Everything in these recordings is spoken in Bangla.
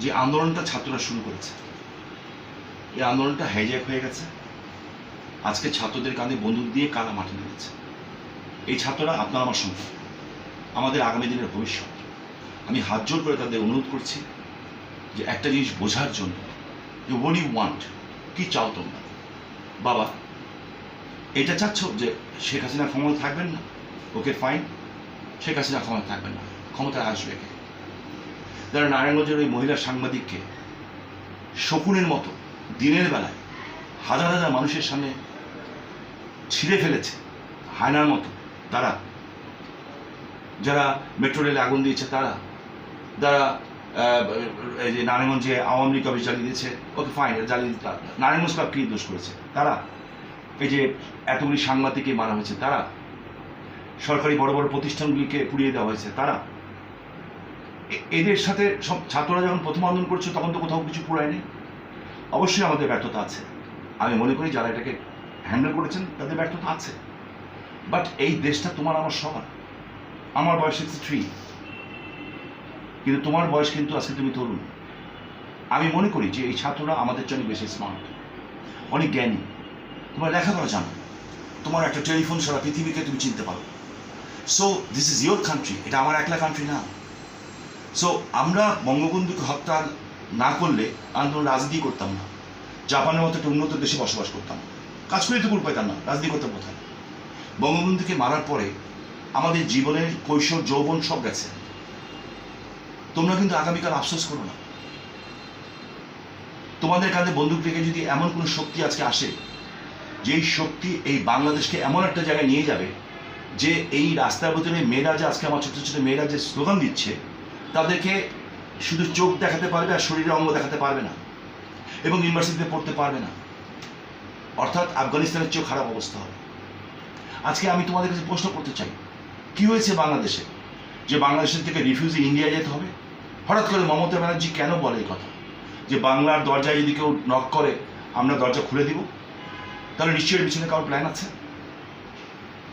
যে আন্দোলনটা ছাত্ররা শুরু করেছে। এই আন্দোলনটা হাইজ্যাক হয়ে গেছে। আজকে ছাত্রদের কাঁধে বন্দুক দিয়ে কারা মাঠে নেমেছে এই ছাত্ররা আপনার আমার সঙ্গে। আমাদের আগামী দিনের ভবিষ্যৎ। আমি হাত জোর করে তাদের অনুরোধ করছি যে একটা জিনিস বোঝার জন্য যে হোয়াট ইউ ওয়ান্ট কি চাও তোমরা? বাবা, এটা চাচ্ছ যে শেখ হাসিনা ক্ষমতা থাকবেন না? ওকে ফাইন শেখ হাসিনা ক্ষমতা থাকবেন না। ক্ষমতায় আসবে কে? যারা নারায়ণগঞ্জের ওই মহিলা সাংবাদিককে শকুনের মতো দিনের বেলায় হাজার হাজার মানুষের সামনে ছিঁড়ে ফেলেছে, হায়নার মতো। তারা, যারা মেট্রো রেলে আগুন দিয়েছে তারা, যারা এই যে নারায়ণগঞ্জে আওয়ামী লীগ অফিস জ্বালিয়ে দিয়েছে, ওকে ফাইন জ্বালিয়ে নারায়ণগঞ্জ ক্লাব কী দোষ করেছে? তারা, এই যে এতগুলি সাংবাদিককে মারা হয়েছে, তারা, সরকারি বড় বড় প্রতিষ্ঠানগুলিকে পুড়িয়ে দেওয়া হয়েছে, তারা এদের সাথে সব ছাত্ররা যখন প্রথম আন্দোলন করছে তখন তো কোথাও কিছু পুরায়নি অবশ্যই আমাদের ব্যর্থতা আছে। আমি মনে করি যারা এটাকে হ্যান্ডেল করেছেন, তাদের ব্যর্থতা আছে। বাট এই দেশটা তোমার আমার সবার। আমার বয়স সিক্সটি থ্রি কিন্তু তোমার বয়স কিন্তু আজকে তুমি তরুণ। আমি মনে করি যে এই ছাত্ররা আমাদের জন্য বেশি স্মার্ট অনেক জ্ঞানী। তোমরা লেখাপড়া জানো। তোমার একটা টেলিফোন সারা পৃথিবীকে তুমি চিনতে পারো। So this is your country এটা আমার একলা কান্ট্রি না। সো আমরা বঙ্গবন্ধুকে হত্যা না করলে আন্দোলন রাজনীতি করতাম না। জাপানের মতো একটা উন্নত দেশে বসবাস করতাম। কাজ করে তো পাইতাম না, রাজনীতি করতাম কোথায়? বঙ্গবন্ধুকে মারার পরে আমাদের জীবনের কৈশোর, যৌবন সব গেছে। তোমরা কিন্তু আগামীকাল আফসোস করো না। তোমাদের কাঁধে বন্দুক রেখে যদি এমন কোনো শক্তি আজকে আসে, যেই শক্তি এই বাংলাদেশকে এমন একটা জায়গায় নিয়ে যাবে, যে এই রাস্তার ভিতরে মেয়েরা যে আজকে আমার ছোটো ছোটো মেয়েরা যে স্লোগান দিচ্ছে তাদেরকে শুধু চোখ দেখাতে পারবে আর শরীরের অঙ্গ দেখাতে পারবে না এবং ইউনিভার্সিটিতে পড়তে পারবে না। অর্থাৎ আফগানিস্তানের চেয়েও খারাপ অবস্থা হবে। আজকে আমি তোমাদের কাছে প্রশ্ন করতে চাই, কি হয়েছে বাংলাদেশে যে বাংলাদেশের থেকে রিফিউজি ইন্ডিয়া যেতে হবে? হঠাৎ করে মমতা ব্যানার্জি কেন বলে এই কথা? যে বাংলার দরজায় যদি কেউ নক করে, আমরা দরজা খুলে দিব? তাহলে নিশ্চয়ই পিছনে কারোর প্ল্যান আছে?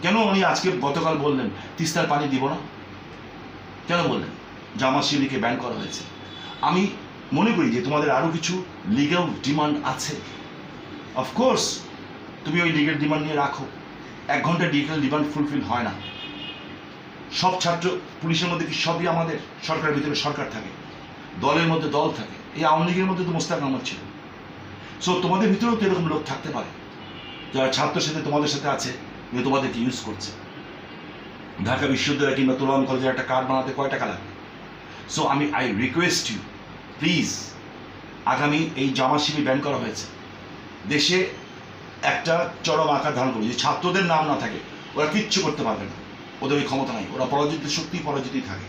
কেন উনি আজকে গতকাল বললেন, তিস্তার পানি দিব না? কেন বললেন? জামা শিবিকে ব্যান করা হয়েছে। আমি মনে করি যে তোমাদের আরও কিছু লিগ্যাল ডিমান্ড আছে। অফকোর্স তুমি ওই লিগেল ডিমান্ড নিয়ে রাখো। এক ঘণ্টা লিগেল ডিমান্ড ফুলফিল হয় না। সব ছাত্র পুলিশের মধ্যে কি সবই আমাদের সরকারের ভিতরে সরকার থাকে? দলের মধ্যে দল থাকে। এই আওয়ামী লীগের মধ্যে তো মোস্তাক আহমদ ছিল। সো তোমাদের ভিতরেও তো এরকম লোক থাকতে পারে। যারা ছাত্র সাথে তোমাদের সাথে আছে কিন্তু তোমাদেরকে ইউজ করছে। ঢাকা বিশ্ববিদ্যালয় কিংবা তুলাম কলেজের একটা কার্ড বানাতে কয় টাকা লাগবে? সো আমি আই রিকোয়েস্ট ইউ প্লিজ আগামী এই জামা শিবির ব্যান করা হয়েছে। দেশে একটা চরম আকার ধারণ করবে যদি ছাত্রদের নাম না থাকে, ওরা কিচ্ছু করতে পারবে না। ওদের ওই ক্ষমতা নাই। ওরা পরাজিত সত্যি পরাজিতই থাকে।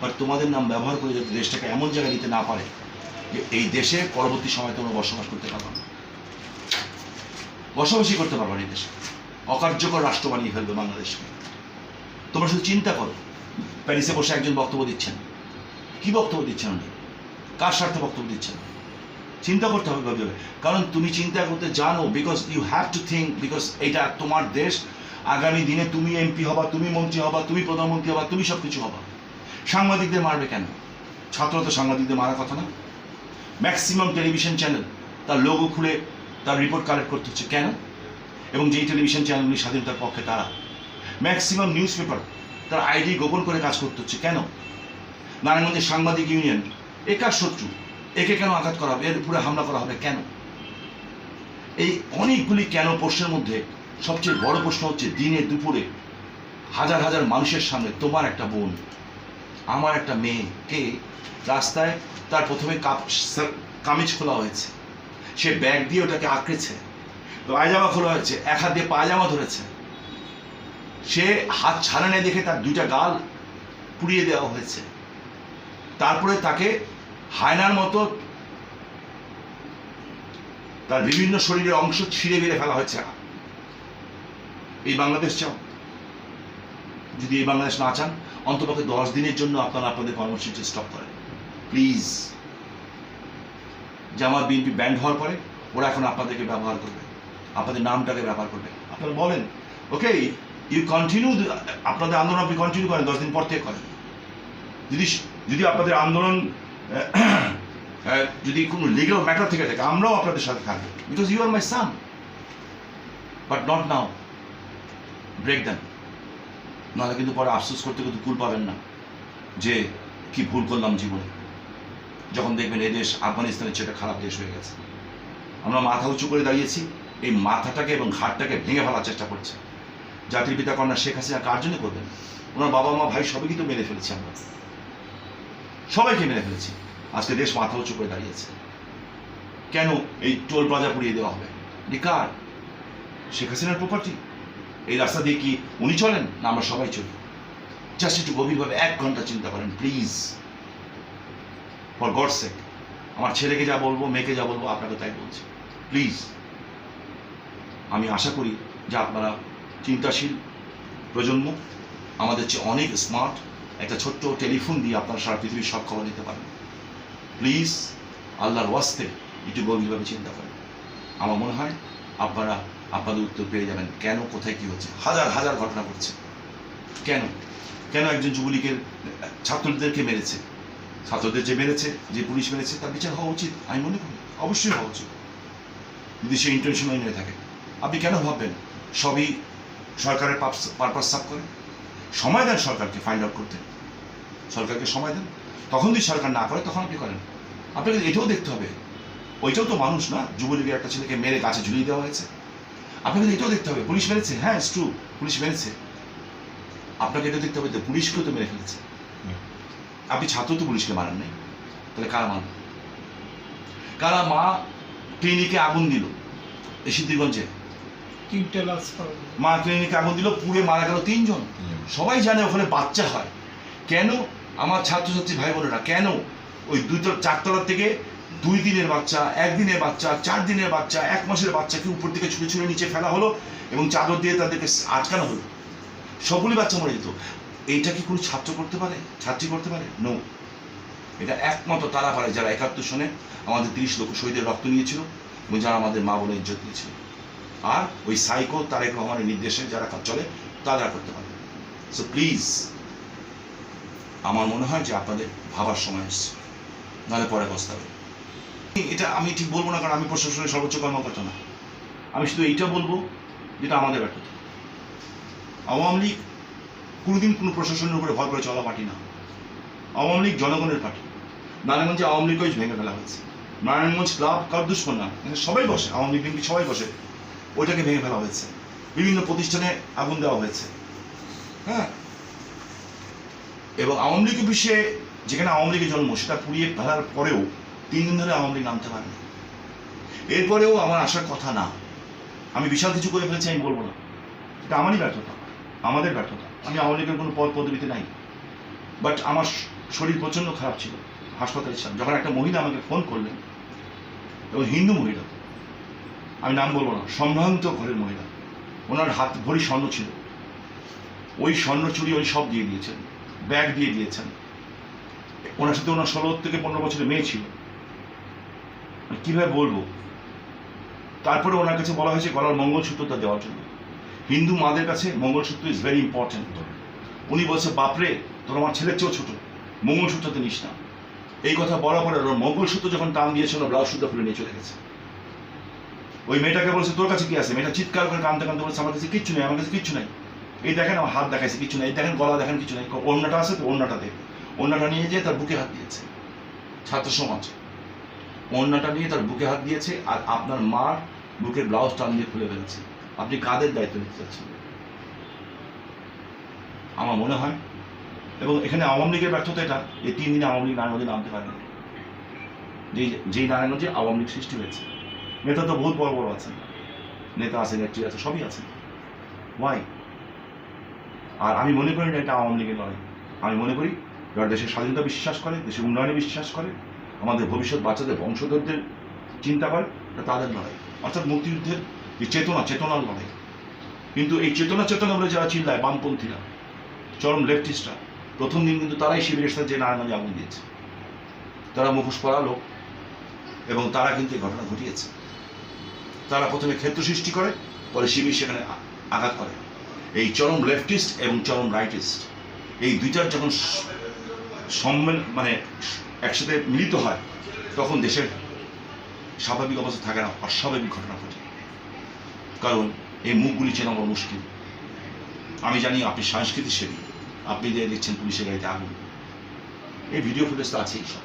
বাট তোমাদের নাম ব্যবহার করে যাতে দেশটাকে এমন জায়গায় নিতে না পারে, যে এই দেশে পরবর্তী সময় তোমরা বসবাস করতে পারবে না। বসবাসই করতে পারবে না এই দেশে। অকার্যকর রাষ্ট্র বানিয়ে ফেলবে বাংলাদেশকে। তোমরা শুধু চিন্তা করো। প্যারিসে বসে একজন বক্তব্য দিচ্ছেন। কি বক্তব্য দিচ্ছেন উনি কার স্বার্থে বক্তব্য দিচ্ছেন? চিন্তা করতে হবে ভাবে কারণ তুমি চিন্তা করতে জানো because you have to think because এটা তোমার দেশ, আগামী দিনে তুমি এমপি হবা, তুমি মন্ত্রী হবা, তুমি প্রধানমন্ত্রী হবা, তুমি সব কিছু হবা। সাংবাদিকদের মারবে কেন? ছাত্র তো সাংবাদিকদের মারার কথা না? ম্যাক্সিমাম টেলিভিশন চ্যানেল তার লোগো খুলে তার রিপোর্ট কালেক্ট করতে হচ্ছে। কেন? এবং যেই টেলিভিশন চ্যানেলগুলি স্বাধীনতার পক্ষে তারা। ম্যাক্সিমাম নিউজ পেপার তার আইডি গোপন করে কাজ করতে হচ্ছে। কেন? নারায়ণগঞ্জের সাংবাদিক ইউনিয়ন, এ কার শত্রু? একে কেন আঘাত করা হবে? এর উপরে হামলা করা হবে কেন? এই অনেকগুলি কেন প্রশ্নের মধ্যে সবচেয়ে বড় প্রশ্ন হচ্ছে, দিনে দুপুরে হাজার হাজার মানুষের সামনে তোমার একটা বোন, আমার একটা মেয়েকে রাস্তায় তার প্রথমে কামিজ খোলা হয়েছে। সে ব্যাগ দিয়ে ওটাকে আঁকড়েছে, পায়জামা খোলা হয়েছে, এক হাত দিয়ে পায়জামা ধরেছে। সে হাত ছাড়ানে দেখে তার দুইটা গাল পুড়িয়ে দেওয়া হয়েছে। তারপরে তাকে হায়নার মতো তার বিভিন্ন শরীরের অংশ ছিঁড়ে বেড়ে ফেলা হয়েছে। এই বাংলাদেশ চাও? যদি এই বাংলাদেশ না চান, অন্তপক্ষে দশ দিনের জন্য আপনারা আপনাদের কর্মসূচি স্টপ করেন। প্লিজ জামাত বিএনপি ব্যান্ড হওয়ার পরে ওরা এখন আপনাদেরকে ব্যবহার করবে। আপনাদের নামটাকে ব্যবহার করবে। আপনারা বলেন ওকে ইউ কন্টিনিউ আপনাদের আন্দোলন আপনি কন্টিনিউ করেন, দশ দিন পর থেকে করেন। যদি যদি আপনাদের আন্দোলন যদি কোনো লিগাল ম্যাটার থেকে থাকে, আমরাও আপনাদের সাথে থাকব। Because you are my son but not now break দেন নাহলে কিন্তু পরে আফসোস করতে কিন্তু কুল পাবেন না যে কি ভুল করলাম জীবনে। যখন দেখবেন এই দেশ আফগানিস্তানের চেয়ে খারাপ দেশ হয়ে গেছে। আমরা মাথা উঁচু করে দাঁড়িয়েছি, এই মাথাটাকে এবং ঘাটটাকে ভেঙে ফেলার চেষ্টা করছে। জাতির পিতা কন্যা শেখ হাসিনা কার জন্য করবেন? ওনার বাবা মা ভাই সবই কিন্তু মেরে ফেলেছি আমরা। সবাইকে মেরে ফেলেছি। আজকে দেশ মাথা উঁচু করে দাঁড়িয়েছে। কেন এই টোল প্লাজা পুড়িয়ে দেওয়া হবে? এটি কার? শেখ হাসিনার প্রপার্টি এই রাস্তা দিয়ে কি উনি চলেন না আমরা সবাই চলি? জাস্ট একটু গভীরভাবে এক ঘণ্টা চিন্তা করেন প্লিজ ফর গড সেক আমার ছেলেকে যা বলব, মেয়েকে যা বলব, আপনাকে তাই বলছি। প্লিজ আমি আশা করি যে আপনারা চিন্তাশীল, প্রজন্ম, আমাদের চেয়ে অনেক স্মার্ট একটা ছোট্ট টেলিফোন দিয়ে আপনারা সারা পৃথিবীর সব খবর নিতে পারেন। প্লিজ, আল্লাহর ওয়াস্তে গভীরভাবে চিন্তা করেন। আমার মনে হয় আপনারা আপনাদের উত্তর পেয়ে যাবেন, কেন, কোথায়, কি হচ্ছে? হাজার হাজার ঘটনা ঘটছে। কেন? কেন একজন যুবলীগের ছাত্রদেরকে মেরেছে? ছাত্রদের যে মেরেছে, যে পুলিশ মেরেছে, তার বিচার হওয়া উচিত, আমি মনে করি। অবশ্যই হওয়া উচিত। যদি সে ইন্টেনশনাল নিয়ে থাকে। আপনি কেন ভাববেন? সবই সরকারের পারপাস সাফ করে। সময় দেন সরকারকে ফাইন্ড আউট করতে। সরকারকে সময় দেন। তখন যদি সরকার না করে, তখন আপনি করেন। আপনাকে এটাও দেখতে হবে। ওইটাও তো মানুষ না, যুবলীগের একটা ছেলেকে মেরে গাছে ঝুলিয়ে দেওয়া হয়েছে। আপনাকে এটাও দেখতে হবে। পুলিশ মেরেছে? হ্যাঁ ট্রু পুলিশ মেরেছে। আপনাকে এটা দেখতে হবে যে পুলিশকেও তো মেরে ফেলেছে। আপনি ছাত্র তো পুলিশকে মারেন নাই। তাহলে কারা মান? কারা মা ক্লিনিকে আগুন দিল? এই সিদ্ধিরগঞ্জে তিনটে। মা ক্লিনিকে আগুন দিল, পুড়ে মারা গেল তিনজন। সবাই জানে ওখানে বাচ্চা হয়। কেন? আমার ছাত্রছাত্রী ভাই বোনেরা, কেন? ওই দুটো চারতলার থেকে দুই দিনের বাচ্চা একদিনের বাচ্চা, চার দিনের বাচ্চা, এক মাসের বাচ্চাকে উপর দিকে ছুঁড়ে ছুঁড়ে নিচে ফেলা হলো এবং চাদর দিয়ে তাদেরকে আটকানো হলো। সবগুলি বাচ্চা মরে যেত। এইটা কি কোনো ছাত্র করতে পারে? ছাত্রী করতে পারে? নো এটা একমাত্র তারা পারে যারা একাত্তর সনে আমাদের তিরিশ লক্ষ শহীদের রক্ত নিয়েছিল এবং যারা আমাদের মা বোনের ইজ্জত দিয়েছিল আর ওই সাইকো তারেক রহমানের নির্দেশে যারা কাজ চলে, তারা করতে পারে। সো প্লিজ আমার মনে হয় যে আপনাদের ভাবার সময় এসছে। নাহলে পরে পস্তাবে এটা আমি ঠিক বলব না, কারণ আমি প্রশাসনের সর্বোচ্চ কর্মকর্তা না। আমি শুধু এইটা বলব, যেটা আমাদের ব্যর্থতা। আওয়ামী লীগ কোনোদিন কোনো প্রশাসনের উপরে ভর করে চলা পার্টি না। আওয়ামী লীগ জনগণের পার্টি। নারায়ণগঞ্জে আওয়ামী লীগ ভেঙে ফেলা হয়েছে। নারায়ণগঞ্জ ক্লাব, কার দুশ্মন না? সবাই বসে, আওয়ামী লীগ সবাই বসে। ওইটাকে ভেঙে ফেলা হয়েছে। বিভিন্ন প্রতিষ্ঠানে আগুন দেওয়া হয়েছে। হ্যাঁ। এবং আওয়ামী লীগ বিষয়ে যেখানে আওয়ামী লীগের জন্ম, সেটা পুড়িয়ে ফেলার পরেও তিন দিন ধরে আওয়ামী লীগ নামতে পারেনি। এরপরেও আমার আসার কথা না। আমি বিশাল কিছু করে ফেলেছি, আমি বলব না। এটা আমারই ব্যর্থতা। আমাদের ব্যর্থতা। আমি আওয়ামী লীগের কোনো পদ পদবিতে নাই। বাট আমার শরীর প্রচণ্ড খারাপ ছিল হাসপাতালে ছিলাম যখন একটা মহিলা আমাকে ফোন করলেন, এবং হিন্দু মহিলা আমি নাম বলব না, সম্ভ্রান্ত ঘরের মহিলা। ওনার হাত ভরি স্বর্ণ ছিল। ওই স্বর্ণ চুরি ওই সব দিয়ে দিয়েছেন, ব্যাগ দিয়ে দিয়েছেন। ওনার সাথে ওনার ষোলো থেকে পনেরো বছরের মেয়ে ছিল। কীভাবে বলব? তারপরে ওনার কাছে বলা হয়েছে গলার মঙ্গলসূত্রটা দেওয়ার জন্য। হিন্দু মাদের কাছে মঙ্গলসূত্র ইজ ভেরি ইম্পর্টেন্ট উনি বলছে, বাপরে, তোর আমার ছেলের চেয়েও ছোটো। মঙ্গলসূত্রতে নিস না। এই কথা বলার পরে ওর মঙ্গলসূত্র যখন টান দিয়েছিল ব্লাউজ সুদ্ধা খুলে নিয়ে চলে গেছে। ওই মেয়েটাকে বলছে, তোর কাছে কি আছে? মেয়েটা চিৎকার করে কানতে কানতে বলছে আমার কাছে কিচ্ছু নেই আমার কাছে কিচ্ছু নেই। এই দেখেন, আমার হাত দেখাইছে কিছু নেই দেখেন, গলা দেখেন কিছু নেই। অন্যটা আছে তো অন্যটা দেখ অন্যটা নিয়ে যেয়ে তার বুকে হাত দিয়েছে। ছাত্র সমাজ। অন্যটা নিয়ে তার বুকে হাত দিয়েছে আর আপনার মার বুকের ব্লাউজ টান দিয়ে খুলে ফেলেছে, আপনি কাদের দায়িত্ব নিতে চাচ্ছেন? আমার মনে হয়, এবং এখানে আওয়ামী লীগের ব্যর্থতা এটা, এই তিন দিনে আওয়ামী লীগ নারায়ণগঞ্জে নামতে পারেনি। যেই যেই নারায়ণগঞ্জে আওয়ামী লীগ সৃষ্টি হয়েছে। নেতা তো বহুত বড় বড় আছেন। নেতা আছে নেত্রী আছে, সবই আছে ওয়াই আর আমি মনে করি না এটা আওয়ামী লীগের লড়াই। আমি মনে করি যারা দেশের স্বাধীনতা বিশ্বাস করে, দেশের উন্নয়নে বিশ্বাস করে, আমাদের ভবিষ্যৎ বাচ্চাদের, বংশধরদের চিন্তা করে তাদের লড়াই। অর্থাৎ মুক্তিযুদ্ধের যে চেতনা, চেতনার লড়াই। কিন্তু এই চেতনা চেতনা বলে যারা চিল্লায়, বামপন্থীরা, চরম লেফটিস্টরা প্রথম দিন কিন্তু তারাই শিবিরের সাথে যে নারায়ণগঞ্জে আগুন দিয়েছে। তারা মুখোশ পরা লোক এবং তারা কিন্তু এই ঘটনা ঘটিয়েছে। তারা প্রথমে ক্ষেত্র সৃষ্টি করে, পরে শিবির সেখানে আঘাত করে। এই চরম লেফটিস্ট এবং চরম রাইটিস্ট এই দুইটার যখন সম্মেল মানে একসাথে মিলিত হয়, তখন দেশের স্বাভাবিক অবস্থা থাকে না, অস্বাভাবিক ঘটনা ঘটে। কারণ এই মুখগুলি চেনা বড় মুশকিল। আমি জানি আপনি সংস্কৃতি সেবী, আপনি দিয়ে দিচ্ছেন পুলিশের গাড়িতে আগুন। এই ভিডিও ফুটেজ তো আছেই সব।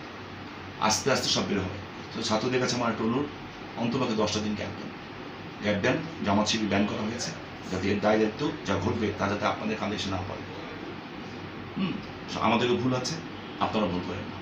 আস্তে আস্তে সব বের হবে। তো ছাত্রদের কাছে আমার একটা অনুরোধ অন্তপক্ষে দশটা দিন গ্যাপ দেন। গ্যাপ দেন, জামাত শিবির ব্যান করা হয়েছে, যাতে এর দায় দায়িত্ব যা ঘটবে তা যাতে আপনাদের কাঁধে এসে না পড়ে হুম আমাদেরও ভুল আছে, আপনারা ভুল করেন না।